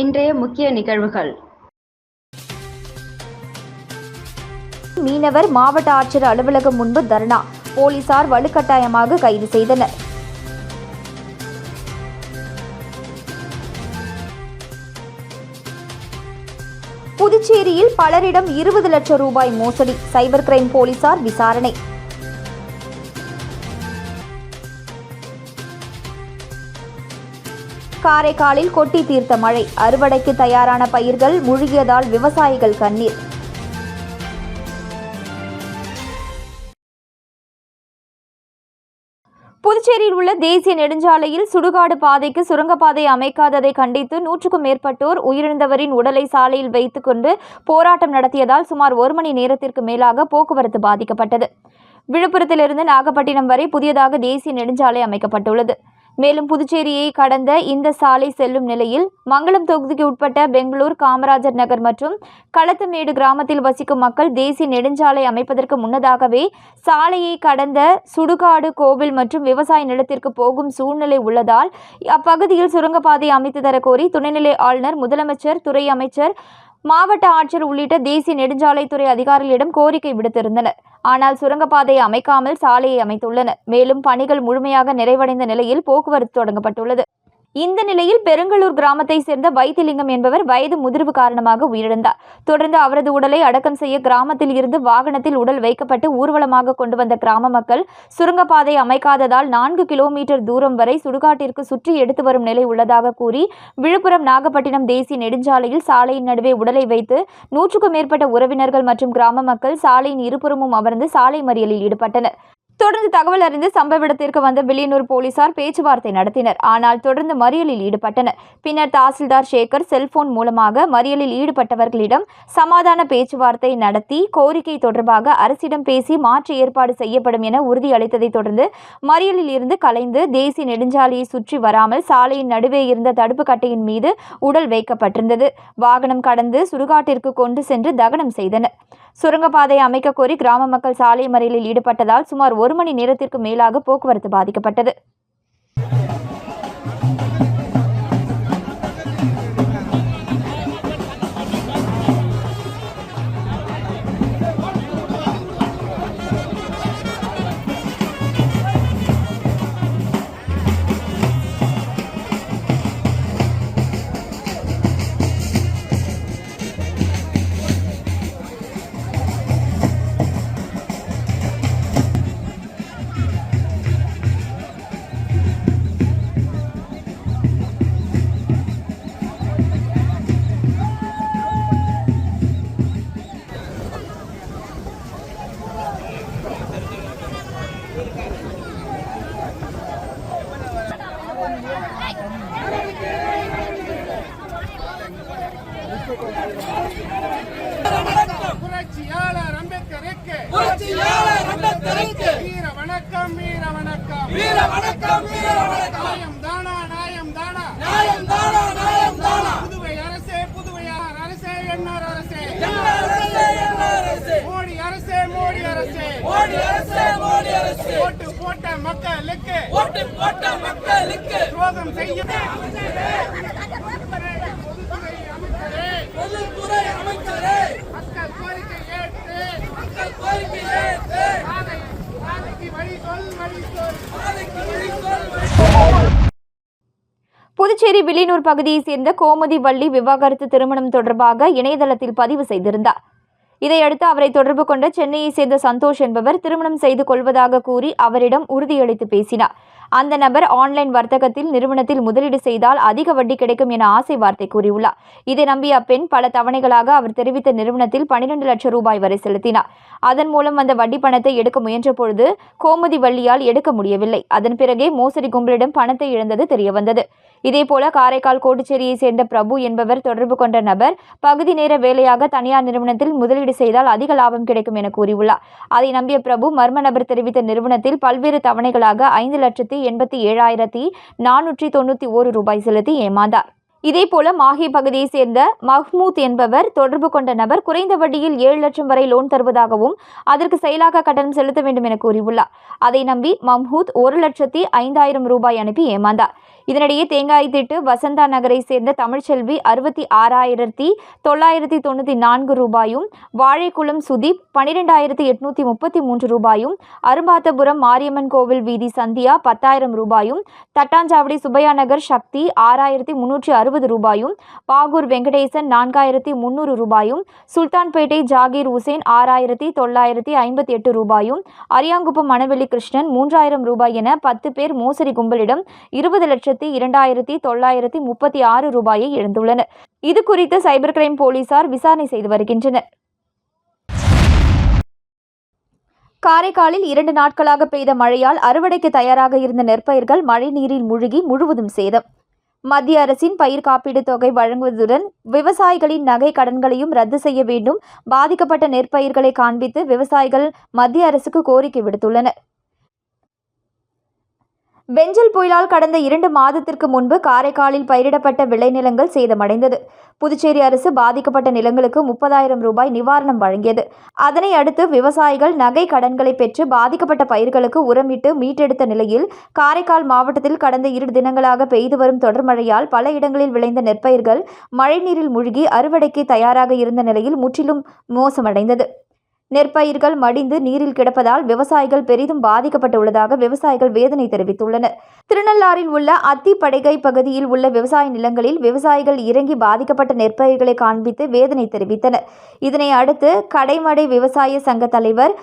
இன்றைய முக்கிய நிகழ்வுகள். மீனவர் மாவட்ட ஆட்சியர் அலுவலகம் முன்பு தர்ணா. போலீசார் வலுக்கட்டாயமாக கைது செய்தனர். புதுச்சேரியில் பலரிடம் இருபது லட்சம் ரூபாய் மோசடி. சைபர் கிரைம் போலீசார் விசாரணை. காரைக்காலில் கொட்டி தீர்த்த மழை. அறுவடைக்கு தயாரான பயிர்கள் முழுகியதால் விவசாயிகள் கண்ணீர். புதுச்சேரியில் உள்ள தேசிய நெடுஞ்சாலையில் சுடுகாடு பாதைக்கு சுரங்கப்பாதை அமைக்காததை கண்டித்து நூற்றுக்கும் மேற்பட்டோர் உயிரிழந்தவரின் உடலை சாலையில் வைத்துக்கொண்டு போராட்டம் நடத்தியதால் சுமார் ஒரு மணி நேரத்திற்கு மேலாக போக்குவரத்து பாதிக்கப்பட்டது. விழுப்புரத்திலிருந்து நாகப்பட்டினம் வரை புதியதாக தேசிய நெடுஞ்சாலை அமைக்கப்பட்டுள்ளது. மேலும் புதுச்சேரியை கடந்த இந்த சாலை செல்லும் நிலையில் மங்களம் தொகுதிக்கு உட்பட்ட பெங்களூர் காமராஜர் நகர் மற்றும் களத்துமேடு கிராமத்தில் வசிக்கும் மக்கள் தேசிய நெடுஞ்சாலை அமைப்பதற்கு முன்னதாகவே சாலையை கடந்த சுடுகாடு கோவில் மற்றும் விவசாய நிலத்திற்கு போகும் சூழ்நிலை உள்ளதால் அப்பகுதியில் சுரங்கப்பாதை அமைத்து தரக்கோரி கோரி துணைநிலை ஆளுநர் முதலமைச்சர் துறை அமைச்சர் மாவட்ட ஆட்சியர் உள்ளிட்ட தேசிய நெடுஞ்சாலைத்துறை அதிகாரிகளிடம் கோரிக்கை விடுத்திருந்தனர். ஆனால் சுரங்கப்பாதை அமைக்காமல் சாலையை அமைத்துள்ளனர். மேலும் பணிகள் முழுமையாக நிறைவடைந்த நிலையில் போக்குவரத்து தொடங்கப்பட்டுள்ளது. இந்த நிலையில் பெருங்களூர் கிராமத்தை சேர்ந்த வைத்திலிங்கம் என்பவர் வயது முதிர்வு காரணமாக உயிரிழந்தார். தொடர்ந்து அவரது உடலை அடக்கம் செய்ய கிராமத்தில் இருந்து வாகனத்தில் உடல் வைக்கப்பட்டு ஊர்வலமாக கொண்டு வந்த கிராம மக்கள் சுரங்கப்பாதை அமைக்காததால் நான்கு கிலோமீட்டர் தூரம் வரை சுடுகாட்டிற்கு சுற்றி எடுத்து வரும் நிலை உள்ளதாக கூறி விழுப்புரம் நாகப்பட்டினம் தேசிய நெடுஞ்சாலையில் சாலையின் நடுவே உடலை வைத்து நூற்றுக்கும் மேற்பட்ட உறவினர்கள் மற்றும் கிராம மக்கள் சாலையின் இருபுறமும் அமர்ந்து சாலை மறியலில் ஈடுபட்டனர். தொடர்ந்து தகவல் அறிந்து சம்பவ இடத்திற்கு வந்த வில்லியனூர் போலீசார் பேச்சுவார்த்தை நடத்தினர். ஆனால் தொடர்ந்து மறியலில் ஈடுபட்டனர். பின்னர் தாசில்தார் சேகர் செல்போன் மூலமாக மறியலில் ஈடுபட்டவர்களிடம் சமாதான பேச்சுவார்த்தை நடத்தி கோரிக்கை தொடர்பாக அரசிடம் பேசி மாற்று ஏற்பாடு செய்யப்படும் என உறுதியளித்ததை தொடர்ந்து மறியலில் இருந்து கலைந்து தேசிய நெடுஞ்சாலையை சுற்றி வராமல் சாலையின் நடுவே இருந்த தடுப்பு கட்டையின் மீது உடல் வைக்கப்பட்டிருந்தது. வாகனம் கடந்து சுடுகாட்டிற்கு கொண்டு சென்று தகனம் செய்தனர். சுரங்கப்பாதை அமைக்க கோரி கிராம மக்கள் சாலை மறியலில் ஈடுபட்டதால் சுமார் ஒரு மணி நேரத்திற்கு மேலாக போக்குவரத்து பாதிக்கப்பட்டது. புரட்சியாளர் அம்பேத்கருக்கு புரட்சியாளர் அம்பேத்கருக்கு வீர வணக்கம் வீர வணக்கம் வீர வணக்கம் வீர வணக்கம் நாயம் தானா நாயம் தானா நியாயம் தானா நியாயம் தானா புதுவை அரசே புதுவையார் அரசே என்ஆர் அரசே என்ன அரசே என்ன அரசே மோடி அரசே மோடி அரசே மோடி அரசே மோடி அரசே போட்ட மக்களுக்கு ஓட்டு போட்ட மக்களுக்கு துரோகம் பொதுத்துறை அமைச்சரே மக்கள் கோரிக்கை ஏற்று மக்கள் கோரிக்கை ஏற்று. வழி சொல் வழி சொல் வழி சொல். புதுச்சேரி வில்லியனூர் பகுதியைச் சேர்ந்த கோமதி வள்ளி விவாகரத்து திருமணம் தொடர்பாக இணையதளத்தில் பதிவு செய்திருந்தார். இதையடுத்து அவரை தொடர்பு கொண்ட சென்னையைச் சேர்ந்த சந்தோஷ் என்பவர் திருமணம் செய்து கொள்வதாக கூறி அவரிடம் உறுதியளித்து பேசினார். அந்த நபர் ஆன்லைன் வர்த்தகத்தில் நிறுவனத்தில் முதலீடு செய்தால் அதிக வட்டி கிடைக்கும் என ஆசை வார்த்தை கூறியுள்ளார். இதை நம்பிய அப்பெண் பல தவணைகளாக அவர் தெரிவித்த நிறுவனத்தில் பனிரெண்டு லட்சம் ரூபாய் வரை செலுத்தினார். அதன் மூலம் அந்த வட்டி பணத்தை எடுக்க முயன்ற பொழுது கோமதி வள்ளியால் எடுக்க முடியவில்லை. அதன் பிறகே மோசடி கும்பலிடம் பணத்தை இழந்தது தெரியவந்தது. இதேபோல காரைக்கால் கோட்டுச்சேரியை சேர்ந்த பிரபு என்பவர் தொடர்பு கொண்ட நபர் பகுதி நேர வேலையாக தனியார் நிறுவனத்தில் முதலீடு செய்தால் அதிக லாபம் கிடைக்கும் என கூறியுள்ளார். அதை நம்பிய பிரபு மர்ம நபர் தெரிவித்த நிறுவனத்தில் பல்வேறு தவணைகளாக ஐந்து லட்சத்தி எண்பத்தி ஏழாயிரத்தி நானூற்றி தொண்ணூற்றி ஓரு ரூபாய் செலுத்தி ஏமாந்தார். இதேபோல மாஹே பகுதியைச் சேர்ந்த மஹ்மூத் என்பவர் தொடர்பு கொண்ட நபர் குறைந்த வட்டியில் ஏழு லட்சம் வரை லோன் தருவதாகவும் அதற்கு செயலாக்க கட்டணம் செலுத்த வேண்டும் என கூறியுள்ளார். அதை நம்பி மம்ஹூத் ஒரு லட்சத்தி ஐந்தாயிரம் ரூபாய் அனுப்பி ஏமாந்தார். இதனிடையே தேங்காய் திட்டு வசந்தா நகரை சேர்ந்த தமிழ்ச்செல்வி அறுபத்தி ஆறாயிரத்தி தொள்ளாயிரத்தி தொண்ணூற்றி நான்கு ரூபாயும் வாழைக்குளம் சுதீப் பனிரெண்டாயிரத்தி எட்நூற்றி முப்பத்தி மூன்று ரூபாயும் அரும்பாத்தபுரம் மாரியம்மன் கோவில் வீதி சந்தியா பத்தாயிரம் ரூபாயும் தட்டாஞ்சாவடி சுபையா நகர் சக்தி ஆறாயிரத்தி முன்னூற்றி அறுபது ரூபாயும் பாகூர் வெங்கடேசன் நான்காயிரத்தி முந்நூறு ரூபாயும் சுல்தான்பேட்டை ஜாகீர் உசேன் ஆறாயிரத்தி தொள்ளாயிரத்தி ஐம்பத்தி எட்டு ரூபாயும் அரியாங்குப்பம் மணவெளி கிருஷ்ணன் மூன்றாயிரம் ரூபாய் என பத்து பேர் மோசடி கும்பலிடம் இருபது லட்சம் லட்சத்தி இரண்டாயிரத்தி தொள்ளாயிரத்தி முப்பத்தி ஆறு ரூபாயை இழந்துள்ளனர். இது குறித்து சைபர் கிரைம் போலீசார் விசாரணை செய்து வருகின்றனர். காரைக்காலில் இரண்டு நாட்களாக பெய்த மழையால் அறுவடைக்கு தயாராக இருந்த நெற்பயிர்கள் மழைநீரில் முழுகி முழுவதும் சேதம். மத்திய அரசின் பயிர் காப்பீடு தொகை வழங்குவதுடன் விவசாயிகளின் நகை கடன்களையும் ரத்து செய்ய வேண்டும். பாதிக்கப்பட்ட நெற்பயிர்களை காண்பித்து விவசாயிகள் மத்திய அரசுக்கு கோரிக்கை விடுத்துள்ளனர். பெஞ்சல் புயலால் கடந்த இரண்டு மாதத்திற்கு முன்பு காரைக்காலில் பயிரிடப்பட்ட விளைநிலங்கள் சேதமடைந்தது. புதுச்சேரி அரசு பாதிக்கப்பட்ட நிலங்களுக்கு முப்பதாயிரம் ரூபாய் நிவாரணம் வழங்கியது. அதனை அடுத்து விவசாயிகள் நகை கடன்களை பெற்று பாதிக்கப்பட்ட பயிர்களுக்கு உரமிட்டு மீட்டெடுத்த நிலையில் காரைக்கால் மாவட்டத்தில் கடந்த இரு தினங்களாக பெய்து வரும் தொடர் மழையால் பல இடங்களில் விளைந்த நெற்பயிர்கள் மழைநீரில் மூழ்கி அறுவடைக்கு தயாராக இருந்த நிலையில் முற்றிலும் மோசமடைந்தது. நெற்பயிர்கள் மடிந்து நீரில் கிடப்பதால் விவசாயிகள் பெரிதும் பாதிக்கப்பட்டுள்ளதாக விவசாயிகள் வேதனை தெரிவித்துள்ளனர். திருநள்ளாறில் உள்ள அத்திப்படைகை பகுதியில் உள்ள விவசாய நிலங்களில் விவசாயிகள் இறங்கி பாதிக்கப்பட்ட நெற்பயிர்களை காண்பித்து வேதனை தெரிவித்தனர். இதனை அடுத்து கடைமடை விவசாய சங்க தலைவர்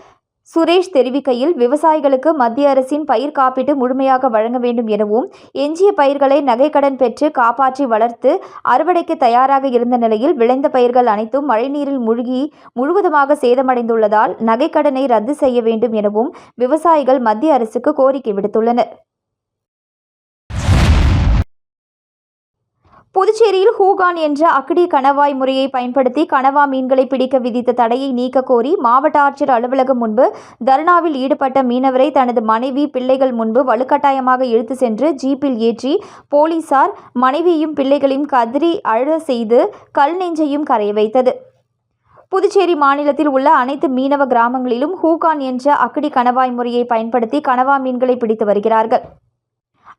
சுரேஷ் தெரிவிக்கையில் விவசாயிகளுக்கு மத்திய அரசின் பயிர் காப்பீட்டு முழுமையாக வழங்க வேண்டும் எனவும் எஞ்சிய பயிர்களை நகைக்கடன் பெற்று காப்பாற்றி வளர்த்து அறுவடைக்கு தயாராக இருந்த நிலையில் விளைந்த பயிர்கள் அனைத்தும் மழைநீரில் மூழ்கி முழுவதுமாக சேதமடைந்துள்ளதால் நகைக்கடனை ரத்து செய்ய வேண்டும் எனவும் விவசாயிகள் மத்திய அரசுக்கு கோரிக்கை விடுத்துள்ளனர். புதுச்சேரியில் ஹூகான் என்ற அக்கடி கணவாய் முறையை பயன்படுத்தி கனவா மீன்களை பிடிக்க விதித்த தடையை நீக்க கோரி மாவட்ட ஆட்சியர் அலுவலகம் முன்பு தர்ணாவில் ஈடுபட்ட மீனவரை தனது மனைவி பிள்ளைகள் முன்பு வலுக்கட்டாயமாக இழுத்து சென்று ஜீப்பில் ஏற்றி போலீசார் மனைவியும் பிள்ளைகளையும் கதறி அழ செய்து கல் நெஞ்சையும் கரைய வைத்தது. புதுச்சேரி மாநிலத்தில் உள்ள அனைத்து மீனவ கிராமங்களிலும் ஹூகான் என்ற அக்கடி கணவாய் முறையை பயன்படுத்தி கனவா மீன்களை பிடித்து வருகிறார்கள்.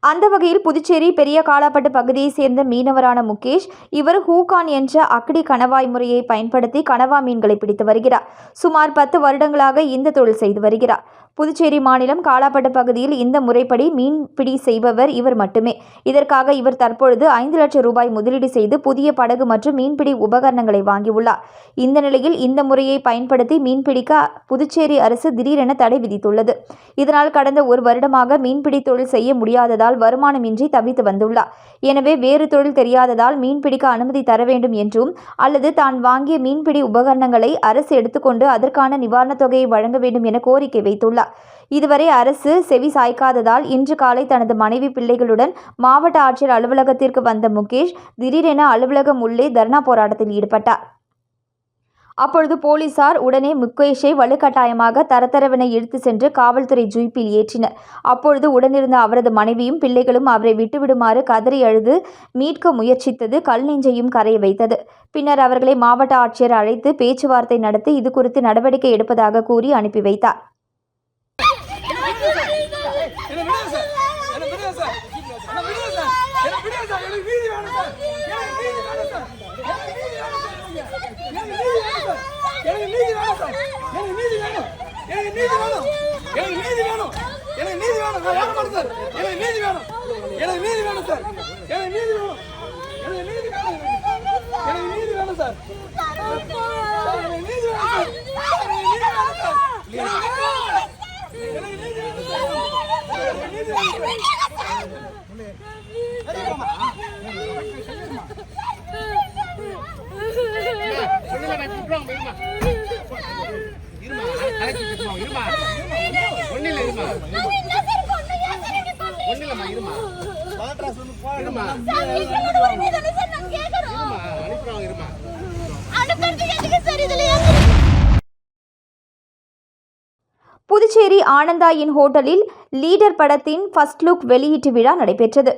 அந்த வகையில் புதுச்சேரி பெரிய காலாப்பட்டு பகுதியைச் சேர்ந்த மீனவரான முகேஷ் இவர் ஹூகான் என்ற அக்கடி கணவாய் முறையை பயன்படுத்தி கனவா மீன்களை பிடித்து வருகிறார். சுமார் பத்து வருடங்களாக இந்த தொழில் செய்து வருகிறார். புதுச்சேரி மாநிலம் காலாப்பட்டு பகுதியில் இந்த முறைப்படி மீன்பிடி செய்பவர் இவர் மட்டுமே. இதற்காக இவர் தற்பொழுது ஐந்து லட்சம் ரூபாய் முதலீடு செய்து புதிய படகு மற்றும் மீன்பிடி உபகரணங்களை வாங்கியுள்ளார். இந்த நிலையில் இந்த முறையை பயன்படுத்தி மீன்பிடிக்க புதுச்சேரி அரசு திடீரென தடை விதித்துள்ளது. இதனால் கடந்த ஒரு வருடமாக மீன்பிடி தொழில் செய்ய முடியாததால் வருமானமின்றி தவித்து வந்துள்ளார். எனவே வேறு தொழில் தெரியாததால் மீன்பிடிக்க அனுமதி தர வேண்டும் என்றும் அல்லது தான் வாங்கிய மீன்பிடி உபகரணங்களை அரசு எடுத்துக்கொண்டு அதற்கான நிவாரணத் தொகையை வழங்க வேண்டும் என கோரிக்கை வைத்துள்ளார். இதுவரை அரசு செவி சாய்க்காததால் இன்று காலை தனது மனைவி பிள்ளைகளுடன் மாவட்ட ஆட்சியர் அலுவலகத்திற்கு வந்த முகேஷ் திடீரென அலுவலகம் உள்ளே தர்ணா போராட்டத்தில் ஈடுபட்டார். அப்பொழுது போலீசார் உடனே முகேஷை வலுக்கட்டாயமாக தரத்தரவினை இழுத்து சென்று காவல்துறை ஜீப்பில் ஏற்றினர். அப்பொழுது உடனிருந்த அவரது மனைவியும் பிள்ளைகளும் அவரை விட்டுவிடுமாறு கதறி அழுது மீட்க முயற்சித்தது கல் நெஞ்சையும் கரைய வைத்தது. பின்னர் அவர்களை மாவட்ட ஆட்சியர் அழைத்து பேச்சுவார்த்தை நடத்தி இது குறித்து நடவடிக்கை எடுப்பதாக கூறி அனுப்பி வைத்தார் என்ன விடுங்க சார் என்ன விடுங்க சார் என்ன விடுங்க சார் என்ன விடுங்க சார் எனக்கு நீதி வேணும் சார் எனக்கு நீதி வேணும் சார் எனக்கு நீதி வேணும் சார் எனக்கு நீதி வேணும் சார் எனக்கு நீதி வேணும் எனக்கு நீதி வேணும் எனக்கு நீதி வேணும் நான் வாங்க மாட்டேன் சார். எனக்கு நீதி வேணும். எனக்கு நீதி வேணும் சார். எனக்கு நீதி வேணும். எனக்கு நீதி வேணும். எனக்கு நீதி வேணும் சார். சார், எனக்கு நீதி வேணும் சார். எனக்கு நீதி வேணும் சார் எனக்கு நீதி வேணும் எனக்கு நீதி வேணும் சார் எனக்கு இருமா. இருமா. புதுச்சேரி ஆனந்தாயின் ஹோட்டலில் லீடர் படத்தின் ஃபர்ஸ்ட் லுக் வெளியீட்டு விழா நடைபெற்றது.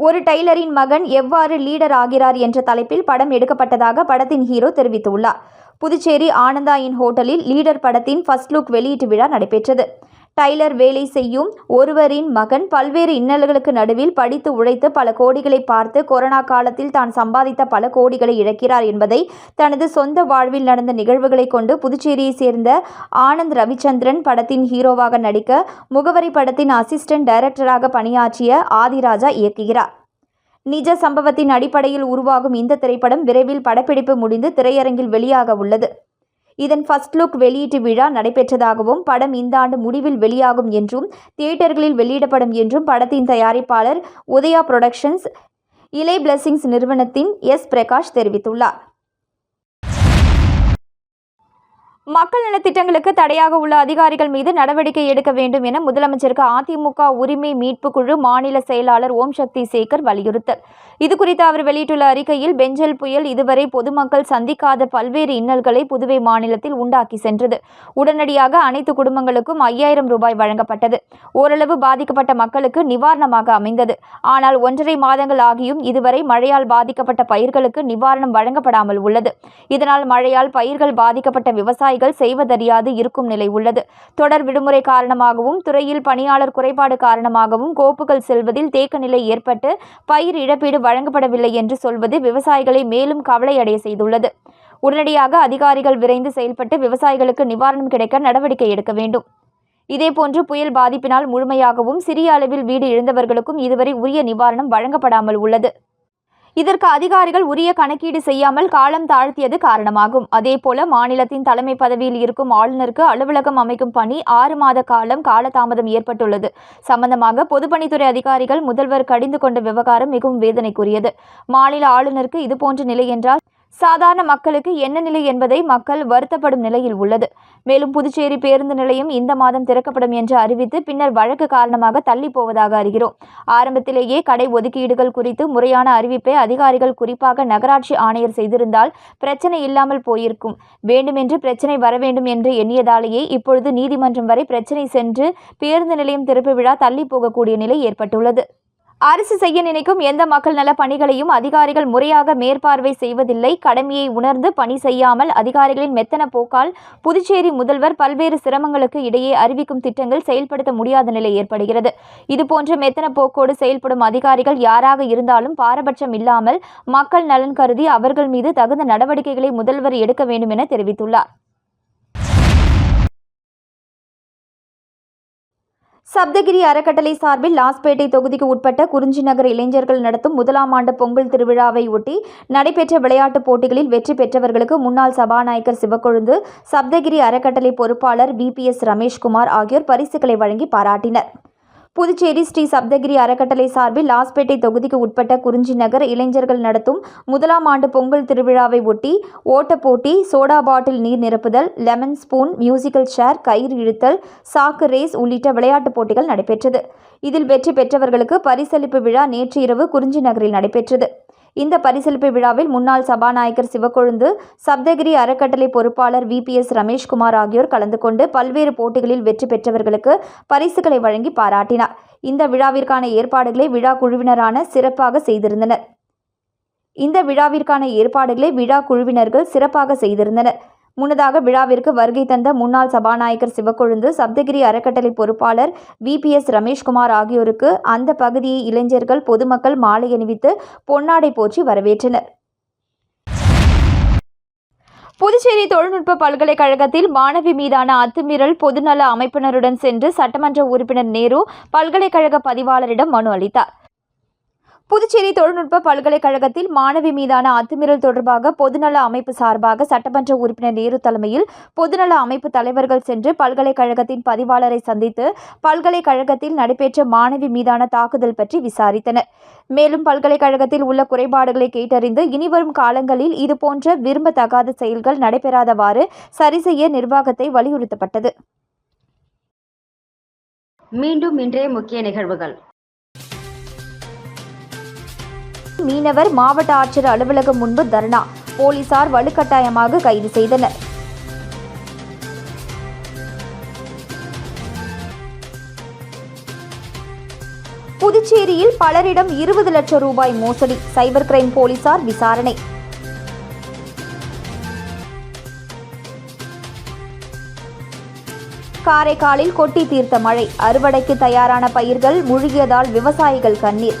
ஒரு டைலரின் மகன் எவ்வாறு லீடர் ஆகிறார் என்ற தலைப்பில் படம் எடுக்கப்பட்டதாக படத்தின் ஹீரோ தெரிவித்துள்ளார். புதுச்சேரி ஆனந்தாயின் ஹோட்டலில் லீடர் படத்தின் ஃபர்ஸ்ட் லுக் வெளியீட்டு விழா நடைபெற்றது. டைலர் வேலை செய்யும் ஒருவரின் மகன் பல்வேறு இன்னல்களுக்கு நடுவில் படித்து உழைத்து பல கோடிகளை பார்த்து கொரோனா காலத்தில் தான் சம்பாதித்த பல கோடிகளை இழக்கிறார் என்பதை தனது சொந்த வாழ்வில் நடந்த நிகழ்வுகளை கொண்டு புதுச்சேரியை சேர்ந்த ஆனந்த் ரவிச்சந்திரன் படத்தின் ஹீரோவாக நடிக்க முகவரி படத்தின் அசிஸ்டன்ட் டைரக்டராக பணியாற்றிய ஆதிராஜா இயக்குகிறார். நிஜ சம்பவத்தின் அடிப்படையில் உருவாகும் இந்த திரைப்படம் விரைவில் படப்பிடிப்பு முடிந்து திரையரங்கில் வெளியாக உள்ளது. இதன் ஃபர்ஸ்ட் லுக் வெளியீட்டு விழா நடைபெற்றதாகவும் படம் இந்த ஆண்டு முடிவில் வெளியாகும் என்றும் தியேட்டர்களில் வெளியிடப்படும் என்றும் படத்தின் தயாரிப்பாளர் உதயா புரொடக்ஷன்ஸ் இலை பிளஸ்ஸிங்ஸ் நிறுவனத்தின் எஸ் பிரகாஷ் தெரிவித்துள்ளார். மக்கள் நலத்திட்டங்களுக்கு தடையாக உள்ள அதிகாரிகள் மீது நடவடிக்கை எடுக்க வேண்டும் என முதலமைச்சருக்கு அதிமுக உரிமை மீட்பு குழு மாநில செயலாளர் ஓம் சக்தி சேகர் வலியுறுத்தல். இதுகுறித்து அவர் வெளியிட்டுள்ள அறிக்கையில் பெஞ்சல் புயல் இதுவரை பொதுமக்கள் சந்திக்காத பல்வேறு இன்னல்களை புதுவை மாநிலத்தில் உண்டாக்கி சென்றது. உடனடியாக அனைத்து குடும்பங்களுக்கும் ஐயாயிரம் ரூபாய் வழங்கப்பட்டது. ஓரளவு பாதிக்கப்பட்ட மக்களுக்கு நிவாரணமாக அமைந்தது. ஆனால் ஒன்றரை மாதங்கள் ஆகியும் இதுவரை மழையால் பாதிக்கப்பட்ட பயிர்களுக்கு நிவாரணம் வழங்கப்படாமல் உள்ளது. இதனால் மழையால் பயிர்கள் பாதிக்கப்பட்ட விவசாய விவசாயிகள் செய்வதறியாது இருக்கும் நிலை உள்ளது. தொடர் விடுமுறை காரணமாகவும் துறையில் பணியாளர் குறைபாடு காரணமாகவும் கோப்புகள் செல்வதில் தேக்க நிலை ஏற்பட்டு பயிர் இழப்பீடு வழங்கப்படவில்லை என்று சொல்வது விவசாயிகளை மேலும் கவலையடைய செய்துள்ளது. உடனடியாக அதிகாரிகள் விரைந்து செயல்பட்டு விவசாயிகளுக்கு நிவாரணம் கிடைக்க நடவடிக்கை எடுக்க வேண்டும். இதேபோன்று புயல் பாதிப்பினால் முழுமையாகவும் சிறிய அளவில் வீடு இழந்தவர்களுக்கும் இதுவரை உரிய நிவாரணம் வழங்கப்படாமல் உள்ளது. இதற்கு அதிகாரிகள் உரிய கணக்கீடு செய்யாமல் காலம் தாழ்த்தியது காரணமாகும். அதேபோல மாநிலத்தின் தலைமை பதவியில் இருக்கும் ஆளுநருக்கு அலுவலகம் அமைக்கும் பணி ஆறு மாத காலம் காலதாமதம் ஏற்பட்டுள்ளது. சம்பந்தமாக பொதுப்பணித்துறை அதிகாரிகள் முதல்வர் கடிந்து கொண்ட விவகாரம் மிகவும் வேதனைக்குரியது. மாநில ஆளுநருக்கு இதுபோன்ற நிலை என்றால் சாதாரண மக்களுக்கு என்ன நிலை என்பதை மக்கள் வருத்தப்படும் நிலையில் உள்ளது. மேலும் புதுச்சேரி பேருந்து நிலையம் இந்த மாதம் திறக்கப்படும் என்று அறிவித்து பின்னர் வழக்கு காரணமாக தள்ளி போவதாக அறிகிறோம். ஆரம்பத்திலேயே கடை ஒதுக்கீடுகள் குறித்து முறையான அறிவிப்பை அதிகாரிகள் குறிப்பாக நகராட்சி ஆணையர் செய்திருந்தால் பிரச்சனை இல்லாமல் போயிருக்கும். வேண்டுமென்று பிரச்சனை வர வேண்டும் என்று எண்ணியதாலேயே இப்பொழுது நீதிமன்றம் வரை பிரச்சனை சென்று பேருந்து நிலையம் திறப்பு விழா தள்ளி போகக்கூடிய நிலை ஏற்பட்டுள்ளது. அரசு செய்ய நினைக்கும் எந்த மக்கள் நல பணிகளையும் அதிகாரிகள் முறையாக மேற்பார்வை செய்வதில்லை. கடமையை உணர்ந்து பணி செய்யாமல் அதிகாரிகளின் மெத்தன போக்கால் புதுச்சேரி முதல்வர் பல்வேறு சிரமங்களுக்கு இடையே அறிவிக்கும் திட்டங்கள் செயல்படுத்த முடியாத நிலை ஏற்படுகிறது. இதுபோன்ற மெத்தன போக்கோடு செயல்படும் அதிகாரிகள் யாராக இருந்தாலும் பாரபட்சம் இல்லாமல் மக்கள் நலன் கருதி அவர்கள் மீது தகுந்த நடவடிக்கைகளை முதல்வர் எடுக்க வேண்டும் என தெரிவித்துள்ளார். சப்தகிரி அறக்கட்டளை சார்பில் லாஸ்பேட்டை தொகுதிக்கு உட்பட்ட குறிஞ்சி நகர் இளைஞர்கள் நடத்தும் முதலாம் ஆண்டு பொங்கல் திருவிழாவை ஒட்டி நடைபெற்ற விளையாட்டுப் போட்டிகளில் வெற்றி பெற்றவர்களுக்கு முன்னாள் சபாநாயகர் சிவக்கொழுந்து சப்தகிரி அறக்கட்டளை பொறுப்பாளர் விபிஎஸ் ரமேஷ்குமார் ஆகியோர் பரிசுகளை வழங்கி பாராட்டினர். புதுச்சேரி ஸ்ரீ சப்தகிரி அறக்கட்டளை சார்பில் லாஸ்பேட்டை தொகுதிக்கு உட்பட்ட குறிஞ்சி நகர் இளைஞர்கள் நடத்தும் முதலாம் ஆண்டு பொங்கல் திருவிழாவை ஒட்டி ஓட்டப் போட்டி சோடா பாட்டில் நீர் நிரப்புதல் லெமன் ஸ்பூன் மியூசிக்கல் சேர் கயிறு இழுத்தல் சாக்கு ரேஸ் உள்ளிட்ட விளையாட்டுப் போட்டிகள் நடைபெற்றது. இதில் வெற்றி பெற்றவர்களுக்கு பரிசளிப்பு விழா நேற்று இரவு குறிஞ்சி நகரில் நடைபெற்றது. இந்த பரிசளிப்பு விழாவில் முன்னாள் சபாநாயகர் சிவக்கொழுந்து சப்தகிரி அறக்கட்டளை பொறுப்பாளர் விபிஎஸ் ரமேஷ்குமார் ஆகியோர் கலந்து கொண்டு பல்வேறு போட்டிகளில் வெற்றி பெற்றவர்களுக்கு பரிசுகளை வழங்கி பாராட்டினார். இந்த விழாவிற்கான ஏற்பாடுகளை விழா குழுவினரான சிறப்பாக செய்திருந்தனர். இந்த விழாவிற்கான ஏற்பாடுகளை விழா குழுவினர்கள் சிறப்பாக செய்திருந்தனர். முன்னதாக விழாவிற்கு வருகை தந்த முன்னாள் சபாநாயகர் சிவக்கொழுந்து சப்தகிரி அறக்கட்டளை பொறுப்பாளர் விபிஎஸ் ரமேஷ்குமார் ஆகியோருக்கு அந்த பகுதியை இளைஞர்கள் பொதுமக்கள் மாலை அணிவித்து பொன்னாடை போற்றி வரவேற்றனர். புதுச்சேரி தொழில்நுட்ப பல்கலைக்கழகத்தில் மாணவி மீதான அத்துமீறல் பொதுநல அமைப்பினருடன் சென்று சட்டமன்ற உறுப்பினர் நேரு பல்கலைக்கழக பதிவாளரிடம் மனு அளித்தார். புதுச்சேரி தொழில்நுட்ப பல்கலைக்கழகத்தில் மாணவி மீதான அத்துமீறல் தொடர்பாக பொதுநல அமைப்பு சார்பாக சட்டமன்ற உறுப்பினர் நேரு தலைமையில் பொதுநல அமைப்பு தலைவர்கள் சென்று பல்கலைக்கழகத்தின் பதிவாளரை சந்தித்து பல்கலைக்கழகத்தில் நடைபெற்ற மாணவி மீதான தாக்குதல் பற்றி விசாரித்தனர். மேலும் பல்கலைக்கழகத்தில் உள்ள குறைபாடுகளை கேட்டறிந்து இனிவரும் காலங்களில் இதுபோன்ற விரும்பத்தகாத செயல்கள் நடைபெறாதவாறு சரிசெய்ய நிர்வாகத்தை வலியுறுத்தப்பட்டது. மீண்டும் இன்றைய முக்கிய நிகழ்வுகள். மீனவர் மாவட்ட ஆட்சியர் அலுவலகம் முன்பு தர்ணா. போலீசார் வலுக்கட்டாயமாக கைது செய்தனர். புதுச்சேரியில் பலரிடம் இருபது லட்சம் ரூபாய் மோசடி சைபர் கிரைம் போலீசார் விசாரணை. காரைக்காலில் கொட்டி தீர்த்த மழை அறுவடைக்கு தயாரான பயிர்கள் முழுகியதால் விவசாயிகள் கண்ணீர்.